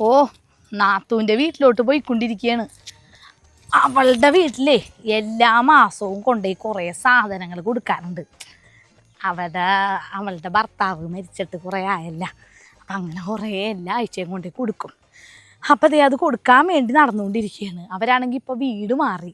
ഓ നാത്തൂന്റെ വീട്ടിലോട്ട് പോയിക്കൊണ്ടിരിക്കുകയാണ് അവളുടെ വീട്ടിലേ എല്ലാ മാസവും കൊണ്ടുപോയി കുറേ സാധനങ്ങൾ കൊടുക്കാറുണ്ട്. അവളുടെ അവളുടെ ഭർത്താവ് മരിച്ചിട്ട് കുറേ ആയല്ല. അപ്പം അങ്ങനെ കുറേ എല്ലാ ആഴ്ചയും കൊണ്ടുപോയി കൊടുക്കും. അപ്പം അതേ അത് കൊടുക്കാൻ വേണ്ടി നടന്നുകൊണ്ടിരിക്കുകയാണ് അവരാണെങ്കിൽ ഇപ്പോൾ വീട് മാറി.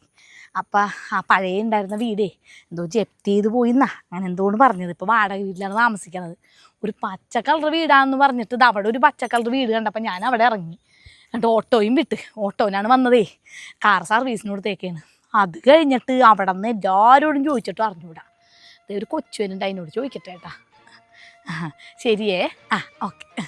അപ്പം ആ പഴയ ഉണ്ടായിരുന്ന വീടേ എന്തോ ജപ്തി ചെയ്ത് പോയിന്നാ അങ്ങനെ എന്തോന്ന് പറഞ്ഞത്. ഇപ്പോൾ വാടക വീട്ടിലാണ് താമസിക്കുന്നത് ഒരു പച്ച കളർ വീടാണെന്ന് പറഞ്ഞിട്ട് ഇത് അവിടെ ഒരു പച്ച കളർ വീട് കണ്ടപ്പോൾ ഞാൻ അവിടെ ഇറങ്ങി. എന്നിട്ട് ഓട്ടോയും വിട്ട് ഓട്ടോനാണ് വന്നതേ കാർ സർവീസിന് കൊടുത്തേക്കാണ് അത് കഴിഞ്ഞിട്ട് അവിടെ നിന്ന് എല്ലാവരോടും ചോദിച്ചിട്ട് അറിഞ്ഞൂടാ. ദേ ഒരു കൊച്ചു വരുന്നുണ്ട് അതിനോട് ചോദിക്കട്ടെ ഏട്ടാ ആ, ശരിയേ. ആ ഓക്കെ.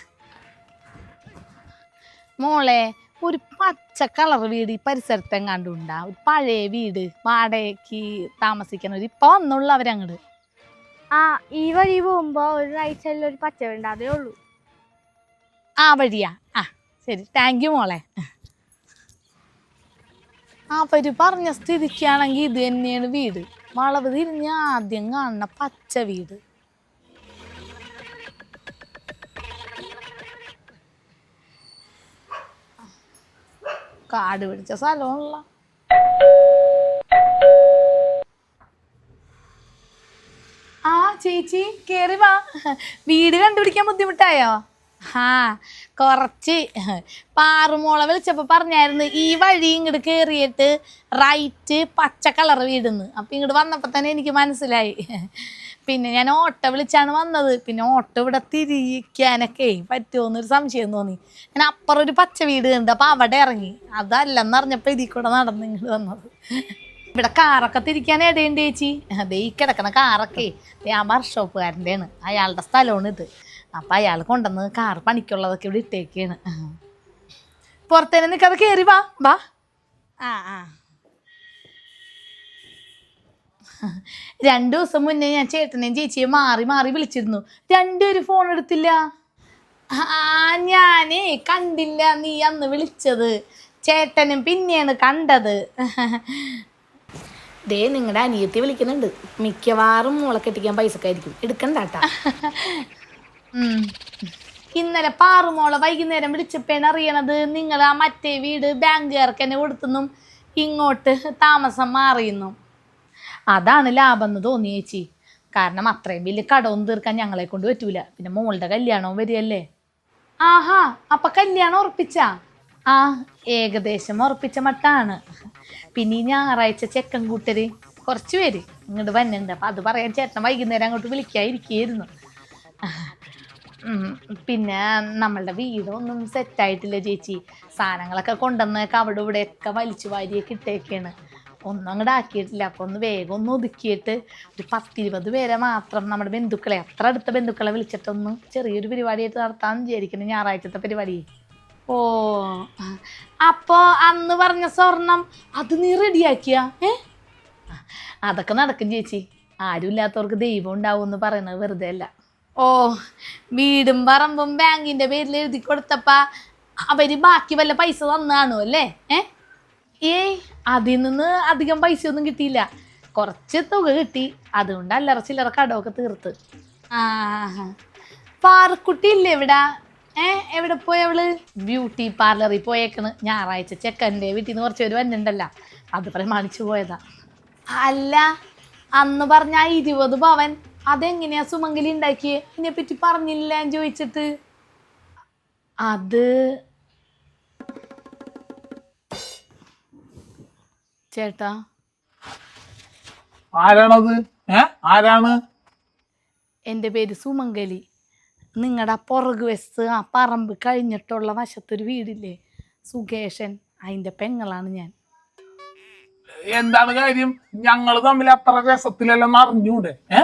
മോളെ ഒരു പച്ച കളർ വീട് ഈ പരിസരത്തെങ്ങാണ്ടുണ്ടാ ഒരു പഴയ വീട് വാടകയ്ക്ക് താമസിക്കുന്നവർ ഇപ്പൊ വന്നുള്ളൂ അവരങ്ങോട്ട് ആ ഈ വഴി പോകുമ്പോ ഒരു റൈറ്റ് സൈഡിൽ ഒരു പച്ച അതേ ഉള്ളൂ. ആ വഴിയാ. ആ ശരി. താങ്ക് യു മോളെ. അവർ പറഞ്ഞ സ്ഥിതിക്കാണെങ്കിൽ ഇത് തന്നെയാണ് വീട്. വളവ് തിരിഞ്ഞ് ആദ്യം കാണുന്ന പച്ച വീട്. കാട് പിടിച്ച സ്ഥലമുള്ള ആ ചേച്ചി കേറി വാ. വീട് കണ്ടുപിടിക്കാൻ ബുദ്ധിമുട്ടായോ? ആ കുറച്ച്. പാറുമോളെ വിളിച്ചപ്പോൾ പറഞ്ഞായിരുന്നു ഈ വഴി ഇങ്ങോട്ട് കയറിയിട്ട് റൈറ്റ് പച്ച കളർ വീടുന്ന്. അപ്പം ഇങ്ങോട്ട് വന്നപ്പോൾ തന്നെ എനിക്ക് മനസ്സിലായി. പിന്നെ ഞാൻ ഓട്ടോ വിളിച്ചാണ് വന്നത്. പിന്നെ ഓട്ടോ ഇവിടെ തിരിക്കാനൊക്കെ പറ്റുമോന്നൊരു സംശയം തോന്നി. ഞാൻ അപ്പുറം ഒരു പച്ച വീട് കണ്ട് അപ്പോൾ അവിടെ ഇറങ്ങി. അതല്ലെന്ന് അറിഞ്ഞപ്പോൾ ഇതിൽ കൂടെ നടന്ന് ഇങ്ങോട്ട് വന്നത്. ഇവിടെ കാറൊക്കെ തിരിക്കാൻ ഇടയുണ്ട് ചേച്ചി. ദേ ഈ കിടക്കുന്ന കാറൊക്കെ. ആ വർക്ക്ഷോപ്പുകാരന്റെയാണ്. അയാളുടെ സ്ഥലമാണ് ഇത്. അപ്പം അയാൾ കൊണ്ടുവന്ന് കാർ പണിക്കുള്ളതൊക്കെ ഇവിടെ ഇട്ടേക്കാണ്. പുറത്തേനെ നിൽക്കാതെ കയറി വാ. വാ. ആ ആ. രണ്ടു ദിവസം മുന്നേ ഞാൻ ചേട്ടനെയും ചേച്ചിയെ മാറി മാറി വിളിച്ചിരുന്നു. രണ്ടുപേരും ഫോൺ എടുത്തില്ല. ആ ഞാനേ കണ്ടില്ല നീ അന്ന് വിളിച്ചത്. ചേട്ടനും പിന്നെയാണ് കണ്ടത്. ദേ നിങ്ങളുടെ അനിയത്തി വിളിക്കുന്നുണ്ട്. മിക്കവാറും മോളെ കെട്ടിക്കാൻ പൈസക്കായിരിക്കും. എടുക്കണ്ടാട്ടാ. ഇന്നലെ പാറുമോളെ വൈകുന്നേരം വിളിച്ചപ്പോഴാണ് അറിയണത് നിങ്ങൾ ആ മറ്റേ വീട് ബാങ്കുകാർക്ക് തന്നെ കൊടുത്തെന്നും ഇങ്ങോട്ട് താമസം മാറിയെന്നും. അതാണ് ലാഭം എന്ന് തോന്നി ചേച്ചി. കാരണം അത്രയും വലിയ കടവും തീർക്കാൻ ഞങ്ങളെ കൊണ്ട് പറ്റൂല. പിന്നെ മോളുടെ കല്യാണവും വരികയല്ലേ? ആഹാ അപ്പൊ കല്യാണം ഉറപ്പിച്ച? ആ ഏകദേശം ഉറപ്പിച്ച മട്ടാണ്. പിന്നെ ഈ ഞായറാഴ്ച ചെക്കൻ കൂട്ടര് കുറച്ച് പേര് ഇങ്ങോട്ട് വന്നിട്ടുണ്ട്. അപ്പൊ അത് പറയാൻ ചേട്ടൻ വൈകുന്നേരം അങ്ങോട്ട് വിളിക്കാതിരിക്കുകയായിരുന്നു. പിന്നെ നമ്മളുടെ വീടൊന്നും സെറ്റായിട്ടില്ല ചേച്ചി. സാധനങ്ങളൊക്കെ കൊണ്ടുവന്നൊക്കെ അവിടെ ഇവിടെയൊക്കെ വലിച്ചു വാരിയൊക്കെ ഇട്ടേക്കാണ്. ഒന്നും അങ്ങോട്ട് ആക്കിയിട്ടില്ല. അപ്പോൾ ഒന്ന് വേഗം ഒന്ന് ഒതുക്കിയിട്ട് ഒരു പത്തിരുപത് പേരെ മാത്രം നമ്മുടെ ബന്ധുക്കളെ അത്ര അടുത്ത ബന്ധുക്കളെ വിളിച്ചിട്ടൊന്ന് ചെറിയൊരു പരിപാടിയായിട്ട് നടത്താമെന്ന് വിചാരിക്കുന്നു ഞായറാഴ്ചത്തെ പരിപാടി. ഓ അപ്പോൾ അന്ന് പറഞ്ഞ സ്വർണം അത് നീ റെഡിയാക്കിയ? ഏ? അതൊക്കെ നടക്കും ചേച്ചി. ആരും ഇല്ലാത്തവർക്ക് ദൈവം ഉണ്ടാവും എന്ന് പറയുന്നത് വെറുതെ അല്ല. ഓ വീടും പറമ്പും ബാങ്കിന്റെ പേരിൽ എഴുതി കൊടുത്തപ്പ അവർ ബാക്കി വല്ല പൈസ തന്നാണോ അല്ലേ? ഏ അതിൽ നിന്ന് അധികം പൈസ ഒന്നും കിട്ടിയില്ല. കുറച്ച് തുക കിട്ടി. അതുകൊണ്ട് അല്ലറ ചില്ലറ കടമൊക്കെ തീർത്ത്. ആ പാറക്കുട്ടി ഇല്ലേ ഇവിടെ? ഏ എവിടെ പോയി അവൾ? ബ്യൂട്ടി പാർലറിൽ പോയേക്കണ്. ഞായറാഴ്ച ചെക്കന്റെ വീട്ടിൽ നിന്ന് കുറച്ച് പേര് വന്നിട്ടുണ്ടല്ല. അത് പ്രമാണിച്ചു പോയതാ. അല്ല അന്ന് പറഞ്ഞ ആ ഇരുപത് പവൻ. അതെങ്ങനെയാ സുമംഗലി ഉണ്ടാക്കിയേ? ഇതിനെപ്പറ്റി പറഞ്ഞില്ല ചോദിച്ചിട്ട്? അത് ചേട്ടാ. ആരാണത്? ഏ? ആരാണ്? എന്റെ പേര് സുമംഗലി. നിങ്ങളുടെ ആ പുറകു വെസ് ആ പറമ്പ് കഴിഞ്ഞിട്ടുള്ള വശത്തൊരു വീടില്ലേ? സുകേഷൻ. അതിന്റെ പെങ്ങളാണ് ഞാൻ. എന്താണ് കാര്യം? ഞങ്ങൾ തമ്മിൽ അത്ര രസത്തിലെല്ലാം അറിഞ്ഞൂടെ? ഏ?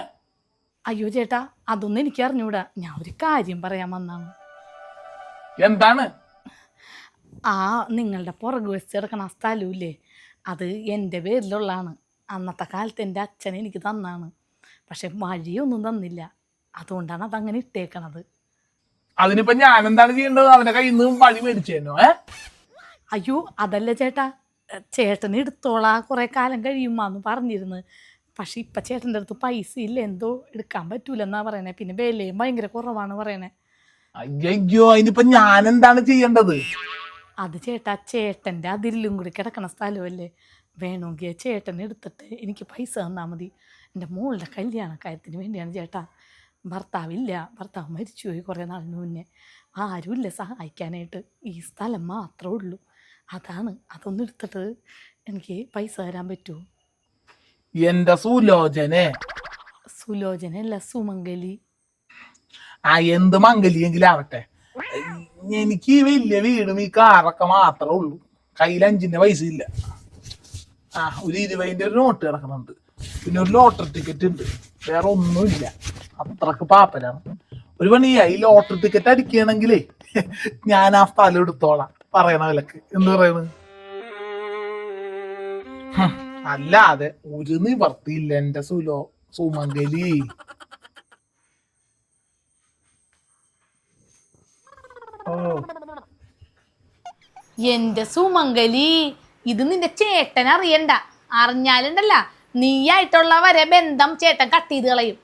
അയ്യോ ചേട്ടാ അതൊന്നും എനിക്ക് അറിഞ്ഞൂടാ. ഞാൻ ഒരു കാര്യം പറയാൻ വന്നാണ്. എന്താണ്? ആ നിങ്ങളുടെ പുറകു വെച്ച് കിടക്കണ ആ സ്ഥലമില്ലേ അത് എന്റെ പേരിലുള്ളതാണ്. അന്നത്തെ കാലത്ത് എന്റെ അച്ഛൻ എനിക്ക് തന്നാണ്. പക്ഷെ വഴിയൊന്നും തന്നില്ല. അതുകൊണ്ടാണ് അതങ്ങനെ ഇട്ടേക്കണത്. അതിനിപ്പോ ഞാൻ എന്താണ് ചെയ്യേണ്ടത്? അവന്റെ കയ്യിൽ നിന്ന് വഴി മേടിച്ചേനോ അയ്യോ അതല്ല ചേട്ടാ. ചേട്ടൻ എടുത്തോളാ. കുറെ കാലം കഴിയുമാന്ന് പറഞ്ഞിരുന്നു. പക്ഷെ ഇപ്പൊ ചേട്ടന്റെ അടുത്ത് പൈസ ഇല്ല. എന്തോ എടുക്കാൻ പറ്റൂലെന്നാ പറയണേ. പിന്നെ വിലയും ഭയങ്കര കുറവാണ് പറയണേ. അയ്യോ അതിനിപ്പോ ഞാൻ എന്താണ് ചെയ്യേണ്ടത്? അത് ചേട്ടാ ചേട്ടന്റെ അതിരിലും കൂടി കിടക്കണ സ്ഥലമല്ലേ? വേണമെങ്കിൽ ചേട്ടൻ എടുത്തിട്ട് എനിക്ക് പൈസ തന്നാൽ മതി. എന്റെ മോളുടെ കല്യാണ കാര്യത്തിന് വേണ്ടിയാണ് ചേട്ടാ. ഭർത്താവില്ല ഭർത്താവ് മരിച്ചുപോയി കുറേ നാളിന് മുന്നേ. ആരുമില്ല സഹായിക്കാനായിട്ട്. ഈ സ്ഥലം മാത്രമേ ഉള്ളൂ. അതാണ്. അതൊന്നും എടുത്തിട്ട് എനിക്ക് പൈസ തരാൻ പറ്റുമോ എന്റെ സുലോചനെ? അല്ല സുമംഗലി. ആ എന്ത് മംഗലിയെങ്കിലും ആവട്ടെ. എനിക്ക് ഈ വലിയ വീടും ഈ കാറൊക്കെ മാത്രമേ ഉള്ളൂ. കയ്യിൽ അഞ്ചിന്റെ പൈസ ഇല്ല ആ ഒരു ഇരുപതിന്റെ ഒരു നോട്ട് കിടക്കുന്നുണ്ട്. പിന്നെ ഒരു ലോട്ടറി ടിക്കറ്റ് ഉണ്ട്. വേറെ ഒന്നുമില്ല. അത്രയ്ക്ക് പാപ്പരാണ്. ഒരു പണിയാ ഈ ലോട്ടറി ടിക്കറ്റ് അടിക്കണെങ്കിലേ ഞാൻ ആ സ്ഥലം എടുത്തോളാം. പറയണ വിലക്ക്. എന്ത് പറയുന്നത് അല്ലാതെ ഒരു നിവർത്തിയില്ല എന്റെ സുലോ സുമംഗലി ഓ എന്റെ സുമംഗലി ഇത് നിന്റെ ചേട്ടൻ അറിയണ്ട. അറിഞ്ഞാലുണ്ടല്ല നീയായിട്ടുള്ള വരെ ബന്ധം ചേട്ടൻ കട്ട് ചെയ്ത് കളയും.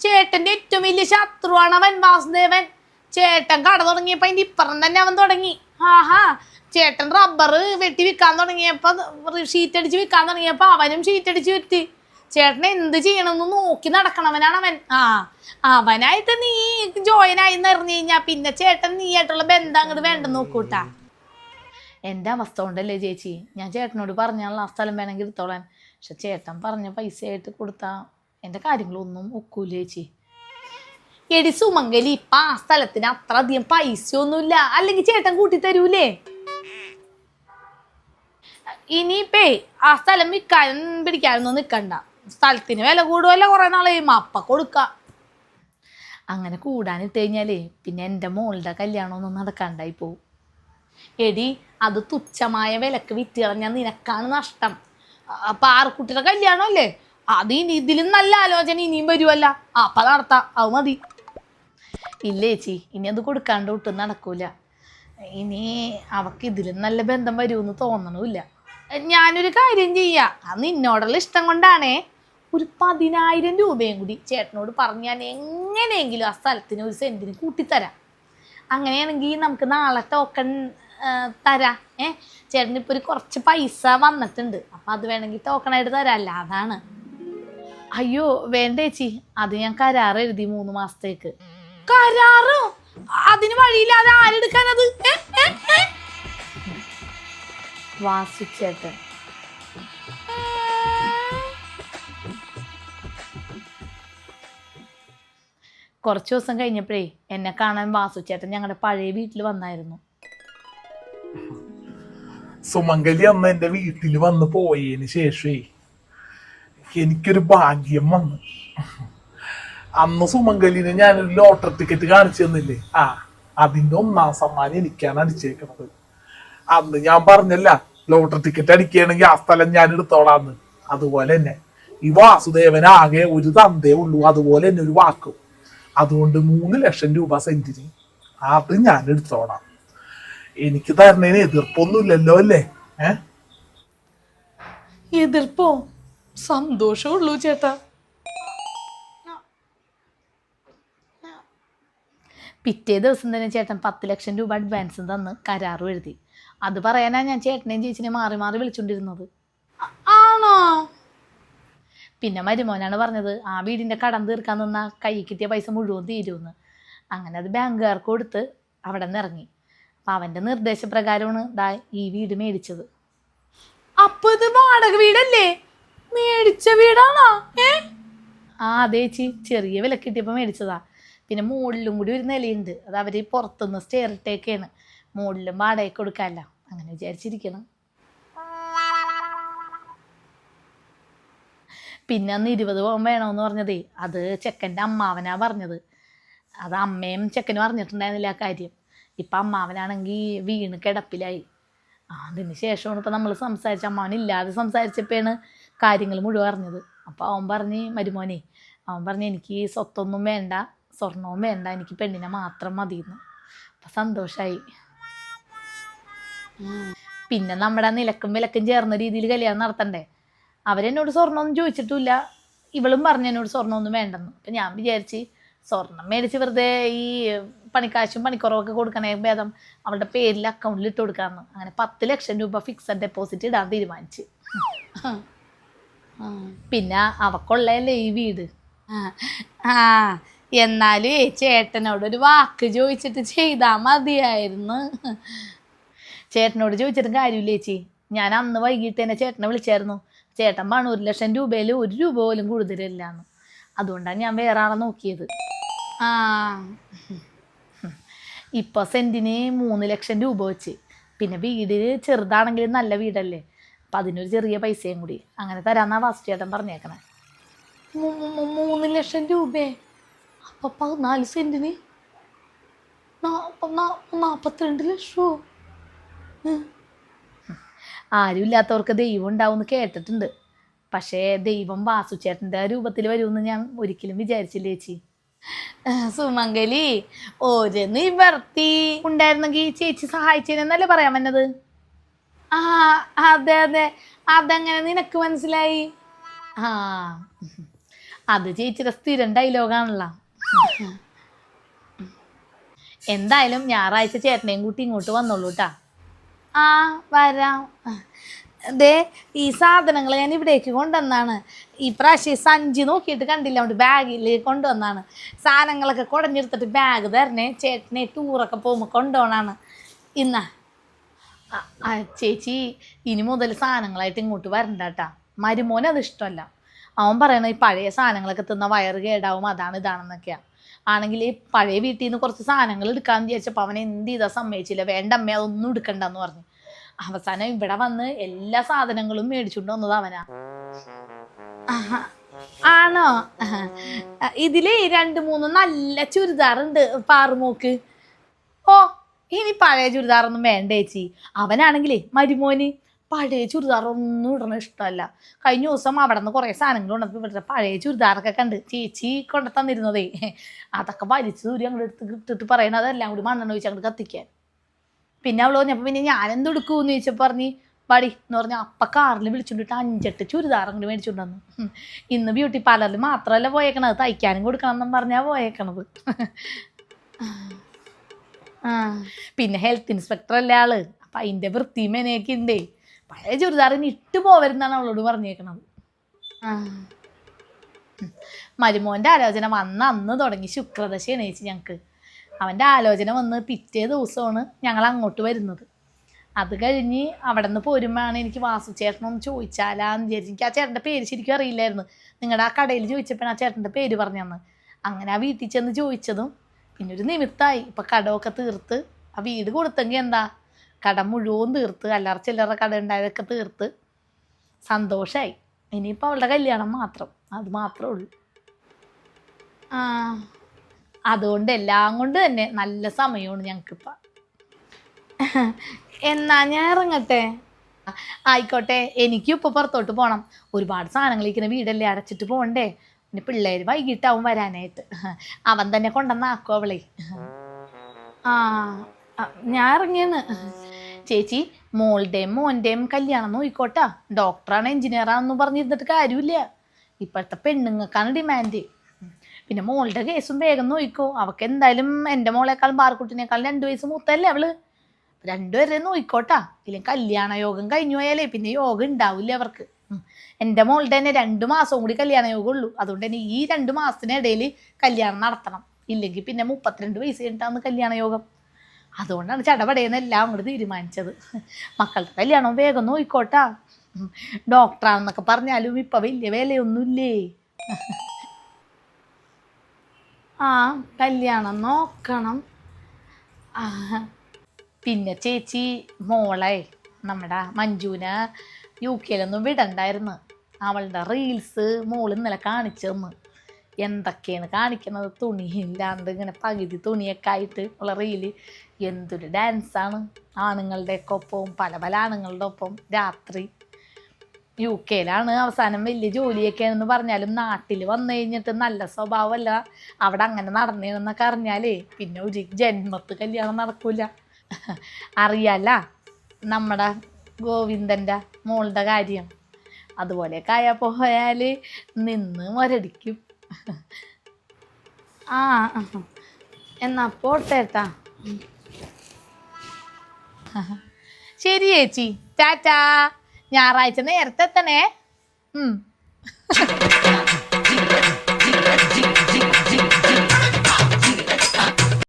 ചേട്ടന്റെ ഏറ്റവും വലിയ ശത്രുവാണ് അവൻ വാസുദേവൻ. ചേട്ടൻ കട തുടങ്ങിയപ്പോ അതിന്റെ ഇപ്പുറം തന്നെ അവൻ തുടങ്ങി. ആഹാ ചേട്ടൻ റബ്ബർ വെട്ടി വിൽക്കാൻ തുടങ്ങിയപ്പോ ഷീറ്റ് അടിച്ച് വിൽക്കാൻ തുടങ്ങിയപ്പോ അവനും ഷീറ്റ് അടിച്ച് വിറ്റ്. ചേട്ടൻ എന്ത് ചെയ്യണമെന്ന് നോക്കി നടക്കണവനാണ് അവൻ. ആ അവനായിട്ട് നീ ജോയിൻ ആയി നിറഞ്ഞു കഴിഞ്ഞാ പിന്നെ ചേട്ടൻ നീ ആയിട്ടുള്ള ബന്ധം അങ്ങോട്ട് വേണ്ടെന്ന് നോക്കൂട്ടാ. എന്റെ അവസ്ഥ കൊണ്ടല്ലേ ചേച്ചി? ഞാൻ ചേട്ടനോട് പറഞ്ഞാൽ ആ സ്ഥലം വേണമെങ്കിൽ എടുത്തോളാൻ. പക്ഷെ ചേട്ടൻ പറഞ്ഞ പൈസ ആയിട്ട് കൊടുത്താൽ എന്റെ കാര്യങ്ങളൊന്നും ഒക്കൂല ചേച്ചി. എടി സുമംഗലി ഇപ്പം ആ സ്ഥലത്തിന് അത്ര അധികം പൈസയൊന്നുമില്ല. അല്ലെങ്കിൽ ചേട്ടൻ കൂട്ടി തരൂലേ? ഇനിയിപ്പേ ആ സ്ഥലം വിൽക്കാനും പിടിക്കാനൊന്നും നിൽക്കണ്ട സ്ഥലത്തിന് വില കൂടുമല്ല കുറേ നാളെ? മാപ്പ കൊടുക്കാം. അങ്ങനെ കൂടാനിട്ട് കഴിഞ്ഞാലേ പിന്നെ എന്റെ മോളുടെ കല്യാണമൊന്നും നടക്കാണ്ടായി പോവും. എടി അത് തുച്ഛമായ വിലക്ക് വിറ്റ് നിനക്കാണ് നഷ്ടം. അപ്പൊ ആർക്കുട്ടിയുടെ കല്യാണമല്ലേ? അത് ഇനി ഇതിലും നല്ല ആലോചന ഇനിയും വരുമല്ല അപ്പൊ നടത്താം. അത് മതി. ഇല്ല ചേച്ചി ഇനി അത് കൊടുക്കാണ്ട് ഒട്ടും നടക്കൂല. ഇനി അവക്ക് ഇതിലും നല്ല ബന്ധം വരുമെന്ന് തോന്നണമില്ല ഞാനൊരു കാര്യം ചെയ്യാം. അത് നിന്നോടുള്ള ഇഷ്ടം കൊണ്ടാണേ ഒരു പതിനായിരം രൂപയും കൂടി ചേട്ടനോട് പറഞ്ഞ് ഞാൻ എങ്ങനെയെങ്കിലും ആ സ്ഥലത്തിന് ഒരു സെന്റിന് കൂട്ടിത്തരാം. അങ്ങനെയാണെങ്കിൽ നമുക്ക് നാളെ ടോക്കൺ തരാം. ഏ ചേട്ടന് ഇപ്പോൾ ഒരു കുറച്ച് പൈസ വന്നിട്ടുണ്ട്. അപ്പം അത് വേണമെങ്കിൽ ടോക്കണായിട്ട് തരാമല്ല അതാണ്. അയ്യോ വേണ്ട ചേച്ചി. അത് ഞാൻ കരാർ എഴുതി മൂന്ന് മാസത്തേക്ക്. കരാറോ? അതിന് വഴിയില്ലാതെ ആരെടുക്കാനത്? വാസിച്ചേട്ടൻ കുറച്ച് ദിവസം കഴിഞ്ഞപ്പോഴേ എന്നെ കാണാൻ വാസു ചേട്ടൻ ഞങ്ങളുടെ പഴയ വീട്ടിൽ വന്നായിരുന്നു. സുമംഗലി അന്ന് എന്റെ വീട്ടിൽ വന്ന് പോയതിന് ശേഷമേ എനിക്കൊരു ഭാഗ്യം വന്നു. അന്ന് സുമംഗലിന് ഞാനൊരു ലോട്ടറി ടിക്കറ്റ് കാണിച്ചു തന്നില്ലേ? ആ അതിന്റെ ഒന്നാം സമ്മാനം എനിക്കാണ് അടിച്ചേക്കുന്നത് അന്ന് ഞാൻ പറഞ്ഞല്ല ലോട്ടറി ടിക്കറ്റ് അടിക്കുകയാണെങ്കിൽ ആ സ്ഥലം ഞാൻ എടുത്തോളാന്ന് അതുപോലെ തന്നെ ഈ വാസുദേവൻ ആകെ ഒരു തന്തേ ഉള്ളൂ അതുപോലെ തന്നെ ഒരു വാക്കും. അതുകൊണ്ട് മൂന്ന് ലക്ഷം രൂപ സെന്റിന് അത് ഞാൻ എടുത്തോളാം. എനിക്ക് തരണേന് എതിർപ്പൊന്നുമില്ലല്ലോ അല്ലേ? എതിർപ്പോ? സന്തോഷമുള്ളൂ ചേട്ടാ. പിറ്റേ ദിവസം തന്നെ ചേട്ടൻ പത്ത് ലക്ഷം രൂപ അഡ്വാൻസ് തന്ന് കരാറും എഴുതി. അത് പറയാനാ ഞാൻ ചേട്ടനെയും ചേച്ചിനെ മാറി മാറി വിളിച്ചോണ്ടിരുന്നത്. ആണോ? പിന്നെ മരുമോനാണ് പറഞ്ഞത് ആ വീടിന്റെ കടം തീർക്കാൻ നിന്ന കൈ കിട്ടിയ പൈസ മുഴുവൻ തീരുമെന്ന് അങ്ങനെ അത് ബാങ്കുകാർക്ക് കൊടുത്ത് അവിടെ നിന്ന് ഇറങ്ങി അപ്പം അവന്റെ നിർദ്ദേശപ്രകാരമാണ് ദാ ഈ വീട് മേടിച്ചത്. അപ്പൊ ഇത് വാടക വീടല്ലേ? മേടിച്ച വീടാണോ? ഏ? ആ അതെ ചേച്ചി. ചെറിയ വില കിട്ടിയപ്പോൾ മേടിച്ചതാ. പിന്നെ മുകളിലും കൂടി ഒരു നിലയുണ്ട്. അത് അവർ പുറത്തുനിന്ന് സ്റ്റെയർ ഇട്ടേക്കാണ്. മുകളിലും വാടക കൊടുക്കാമല്ല അങ്ങനെ വിചാരിച്ചിരിക്കണം. പിന്നെ അന്ന് ഇരുപത് പവൻ വേണമെന്ന് പറഞ്ഞതേ. അത് ചെക്കന്റെ അമ്മാവനാ പറഞ്ഞത്. അത് അമ്മയും ചെക്കനും അറിഞ്ഞിട്ടുണ്ടായിരുന്നില്ല ആ കാര്യം. ഇപ്പം അമ്മാവനാണെങ്കിൽ വീണ് കിടപ്പിലായി. അതിന് ശേഷമാണ് ഇപ്പം നമ്മൾ സംസാരിച്ച അമ്മാവനില്ലാതെ സംസാരിച്ചപ്പോഴാണ് കാര്യങ്ങൾ മുഴുവൻ അറിഞ്ഞത്. അപ്പോൾ അവൻ പറഞ്ഞ് മരുമോനെ അവൻ പറഞ്ഞ് എനിക്ക് സ്വത്തൊന്നും വേണ്ട സ്വർണവും വേണ്ട എനിക്ക് പെണ്ണിനെ മാത്രം മതിയെന്ന് അപ്പം സന്തോഷമായി പിന്നെ നമ്മുടെ നിലക്കും വിലക്കും ചേർന്ന രീതിയിൽ കല്യാണം നടത്തണ്ടേ? അവരെന്നോട് സ്വർണമൊന്നും ചോദിച്ചിട്ടില്ല ഇവളും പറഞ്ഞു എന്നോട് സ്വർണമൊന്നും വേണ്ടെന്ന്. അപ്പം ഞാൻ വിചാരിച്ച് സ്വർണം മേടിച്ച് വെറുതെ ഈ പണിക്കാശും പണിക്കുറവൊക്കെ കൊടുക്കണേ ഭേദം അവളുടെ പേരിൽ അക്കൗണ്ടിൽ ഇട്ട് കൊടുക്കാന്ന്. അങ്ങനെ പത്ത് ലക്ഷം രൂപ ഫിക്സഡ് ഡെപ്പോസിറ്റ് ഇടാൻ തീരുമാനിച്ച്. പിന്നെ അവക്കുള്ളതല്ലേ ഈ വീട്? ആ എന്നാലും ചേട്ടനോട് ഒരു വാക്ക് ചോദിച്ചിട്ട് ചെയ്താൽ മതിയായിരുന്നു. ചേട്ടനോട് ചോദിച്ചിട്ട് കാര്യമില്ല ചേച്ചി. ഞാൻ അന്ന് വൈകിട്ട് തന്നെ ചേട്ടനെ വിളിച്ചായിരുന്നു. ചേട്ടൻ പണം ഒരു ലക്ഷം രൂപയിൽ ഒരു രൂപ പോലും കൂടുതലില്ലാന്ന്. അതുകൊണ്ടാണ് ഞാൻ വേറെ ആളെ നോക്കിയത്. ആ. ഇപ്പോൾ സെന്റിന് മൂന്ന് ലക്ഷം രൂപ വെച്ച്. പിന്നെ വീട് ചെറുതാണെങ്കിലും നല്ല വീടല്ലേ? അപ്പം അതിനൊരു ചെറിയ പൈസയും കൂടി. അങ്ങനെ തരാമെന്നാണ് ഫസ്റ്റ് ചേട്ടൻ പറഞ്ഞേക്കണേ. മൂന്ന് ലക്ഷം രൂപയെ അപ്പം പതിനാല് സെന്റിന് നാൽപ്പത്തിരണ്ട് ലക്ഷമോ ആരും ഇല്ലാത്തവർക്ക് ദൈവം ഉണ്ടാവും എന്ന് കേട്ടിട്ടുണ്ട്. പക്ഷേ ദൈവം വാസുചേട്ടന്റെ രൂപത്തിൽ വരുമെന്ന് ഞാൻ ഒരിക്കലും വിചാരിച്ചില്ല ചേച്ചി? ആ, സുമംഗലി ഒരു നിവർത്തി ഉണ്ടായിരുന്നെങ്കിൽ ചേച്ചി സഹായിച്ചേനെന്നല്ലേ പറയാൻ വന്നത്? ആ അതെ അതെ. അതെങ്ങനെ നിനക്ക് മനസ്സിലായി? ആ അത് ചേച്ചിയുടെ സ്ഥിരം ഡയലോഗാണല്ലോ. എന്തായാലും ഞായറാഴ്ച ചേട്ടനെയും കൂട്ടി ഇങ്ങോട്ട് വന്നോളൂട്ടാ. ആ വരാം. ദേ ഈ സാധനങ്ങൾ ഞാൻ ഇവിടേക്ക് കൊണ്ടുവന്നാണ്. ഈ പ്രാവശ്യം സഞ്ചി നോക്കിയിട്ട് കണ്ടില്ല അവിടെ ബാഗിൽ കൊണ്ടുവന്നാണ്. സാധനങ്ങളൊക്കെ കുടഞ്ഞെടുത്തിട്ട് ബാഗ് തരണേ ചേട്ടനെ ടൂറൊക്കെ പോകുമ്പോൾ കൊണ്ടുപോകണാണ്. ഇന്ന. ആ, ചേച്ചി ഇനി മുതൽ സാധനങ്ങളായിട്ട് ഇങ്ങോട്ട് വരണ്ട കേട്ടാ മരുമോന് അത് ഇഷ്ടമല്ല. അവൻ പറയണ ഈ പഴയ സാധനങ്ങളൊക്കെ തിന്ന വയറ് കേടാവും അതാണ് ഇതാണെന്നൊക്കെയാണ് ആണെങ്കിൽ പഴയ വീട്ടിൽ നിന്ന് കുറച്ച് സാധനങ്ങൾ എടുക്കാമെന്ന് വിചാരിച്ചപ്പോൾ അവൻ എന്ത് ചെയ്താൽ സമ്മതിച്ചില്ല. വേണ്ട അമ്മ അതൊന്നും എടുക്കണ്ടെന്ന് പറഞ്ഞു. അവസാനം ഇവിടെ വന്ന് എല്ലാ സാധനങ്ങളും മേടിച്ചുകൊണ്ട് വന്നത് അവനാ. ആണോ. ഇതിൽ രണ്ട് മൂന്ന് നല്ല ചുരിദാറുണ്ട്. പാറുമോക്ക് ഓ ഇനി പഴയ ചുരിദാറൊന്നും വേണ്ട ചേച്ചി. അവനാണെങ്കിലേ മരുമോന് പഴയ ചുരിദാറൊന്നും ഇടണ ഇഷ്ടമല്ല. കഴിഞ്ഞ ദിവസം അവിടെ നിന്ന് കുറേ സാധനങ്ങൾ കൊണ്ടപ്പോൾ ഇവിടുത്തെ പഴയ ചുരിദാറൊക്കെ കണ്ട് ചേച്ചി കൊണ്ടു തന്നിരുന്നതേ അതൊക്കെ വലിച്ചു ദൂരി അങ്ങോട്ട് എടുത്ത് ഇട്ടിട്ട് പറയണതെല്ലാം കൂടി മണ്ണെണ്ണ ഒഴിച്ച് അങ്ങോട്ട് കത്തിക്കാൻ. പിന്നെ അവൾ പറഞ്ഞപ്പോൾ പിന്നെ ഞാൻ എന്തെടുക്കൂന്ന് ചോദിച്ചപ്പോൾ പറഞ്ഞു പടി എന്ന് പറഞ്ഞാൽ അപ്പ കാറിൽ വിളിച്ചുകൊണ്ടിട്ട് അഞ്ചെട്ട് ചുരിദാർ അങ്ങോട്ട് മേടിച്ചുകൊണ്ട് വന്നു. ഇന്ന് ബ്യൂട്ടി പാർലറിൽ മാത്രമല്ല പോയേക്കണത്. തയ്ക്കാനും കൊടുക്കണം എന്നും പറഞ്ഞാ പോയേക്കണത്. ആ. പിന്നെ ഹെൽത്ത് ഇൻസ്പെക്ടർ അല്ലേ ആൾ? അപ്പം അതിന്റെ വൃത്തി മെനയൊക്കെ ഉണ്ടേ പഴയ ചുരിദാറിന് ഇട്ട് പോവരുന്നാണ് അവളോട് പറഞ്ഞേക്കണത്. മരുമോന്റെ ആലോചന വന്ന അന്ന് തുടങ്ങി ശുക്രദശ എണീച്ച് ഞങ്ങൾക്ക് അവന്റെ ആലോചന വന്ന് പിറ്റേ ദിവസമാണ് ഞങ്ങൾ അങ്ങോട്ട് വരുന്നത്. അത് കഴിഞ്ഞ് അവിടെ നിന്ന് പോരുമ്പോഴാണ് എനിക്ക് വാസു ചേട്ടനൊന്ന് ചോദിച്ചാലാന്ന് വിചാരിച്ചു. എനിക്ക് ആ ചേട്ടന്റെ പേര് ശരിക്കും അറിയില്ലായിരുന്നു. നിങ്ങളുടെ ആ കടയിൽ ചോദിച്ചപ്പോഴാണ് ആ ചേട്ടന്റെ പേര് പറഞ്ഞു തന്നത് അങ്ങനെ ആ വീട്ടിൽ ചെന്ന് ചോദിച്ചതും പിന്നെ ഒരു നിമിത്തമായി ഇപ്പം കടമൊക്കെ തീർത്ത്. ആ വീട് കൊടുത്തെങ്കിൽ എന്താ? കട മുഴുവൻ തീർത്ത്. അല്ലറ ചില്ലറ കട ഉണ്ടായതൊക്കെ തീർത്ത്. സന്തോഷമായി ഇനിയിപ്പോൾ അവളുടെ കല്യാണം മാത്രം. അത് മാത്രമേ ഉള്ളൂ. ആ. അതുകൊണ്ട് എല്ലാം കൊണ്ട് തന്നെ നല്ല സമയമാണ് ഞങ്ങൾക്കിപ്പോൾ എന്നാ ഞാൻ ഇറങ്ങട്ടെ? ആയിക്കോട്ടെ എനിക്കും ഇപ്പോൾ പുറത്തോട്ട് പോകണം ഒരുപാട് സാധനങ്ങൾ ഇരിക്കുന്ന വീടല്ലേ അടച്ചിട്ട് പോകണ്ടേ പിന്നെ പിള്ളേർ വൈകിട്ടാവും വരാനായിട്ട്. അവൻ തന്നെ കൊണ്ടുവന്നാക്കും അവളെ. ആ ഞാൻ ഇറങ്ങിയാണ്. ചേച്ചി മോളുടെയും മോന്റെയും കല്യാണം നോയിക്കോട്ടാ. ഡോക്ടറാണ് എഞ്ചിനീയറാണെന്ന് പറഞ്ഞിരുന്നിട്ട് കാര്യമില്ല. ഇപ്പോഴത്തെ പെണ്ണുങ്ങൾക്കാണ് ഡിമാൻഡ്. പിന്നെ മോളുടെ കേസും വേഗം നോയിക്കോ. അവൾക്ക് എന്തായാലും എന്റെ മോളെക്കാളും ബാർക്കുട്ടിനേക്കാളും രണ്ട് വയസ്സ് മൂത്തല്ലേ അവൾ? രണ്ടുപേരെ നോയിക്കോട്ടാ. ഇല്ലെങ്കിൽ കല്യാണ യോഗം കഴിഞ്ഞു പോയാലേ പിന്നെ യോഗം ഉണ്ടാവില്ല അവർക്ക്. എന്റെ മോളുടെ തന്നെ രണ്ട് മാസവും കൂടി കല്യാണ യോഗം ഉള്ളൂ. അതുകൊണ്ട് തന്നെ ഈ രണ്ട് മാസത്തിനിടയിൽ കല്യാണം നടത്തണം. ഇല്ലെങ്കിൽ പിന്നെ മുപ്പത്തിരണ്ട് വയസ്സ് കഴിഞ്ഞിട്ടാണ് കല്യാണ യോഗം. അതുകൊണ്ടാണ് ചടപടയെന്ന് എല്ലാം അങ്ങോട്ട് തീരുമാനിച്ചത്. മക്കളുടെ കല്യാണം വേഗം നോയിക്കോട്ടാ. ഡോക്ടറാണെന്നൊക്കെ പറഞ്ഞാലും ഇപ്പം വലിയ വിലയൊന്നുമില്ലേ? ആ കല്യാണം നോക്കണം. പിന്നെ ചേച്ചി മോളെ നമ്മുടെ മഞ്ജുവിനെ യു കെയിലൊന്നും വിടണ്ടായിരുന്നു. അവളുടെ റീൽസ് മോൾ ഇന്നലെ കാണിച്ചെന്ന് എന്തൊക്കെയാണ് കാണിക്കുന്നത് തുണി ഇല്ലാണ്ട് ഇങ്ങനെ പകുതി തുണിയൊക്കെ ആയിട്ട് ഉള്ള റീൽ. എന്തൊരു ഡാൻസാണ് ആണുങ്ങളുടെയൊക്കെ ഒപ്പവും പല പല ആണുങ്ങളുടെ ഒപ്പം രാത്രി യു കെയിലാണ് അവസാനം വലിയ ജോലിയൊക്കെ എന്ന് പറഞ്ഞാലും നാട്ടിൽ വന്നു കഴിഞ്ഞിട്ട് നല്ല സ്വഭാവമല്ല. അവിടെ അങ്ങനെ നടന്നേന്നൊക്കെ അറിഞ്ഞാലേ പിന്നെ ഒരു ജന്മത്ത് കല്യാണം നടക്കൂല. അറിയാല നമ്മുടെ ഗോവിന്ദന്റെ മോളുടെ കാര്യം. അതുപോലെയൊക്കെ ആയാൽ പോയാൽ നിന്ന് മുരടിക്കും. ആ എന്നാ പോട്ടേട്ടാ ശരി ചേച്ചി. ടാറ്റാ. ഞായറാഴ്ച നേരത്തെ എത്തണേ. ഉം.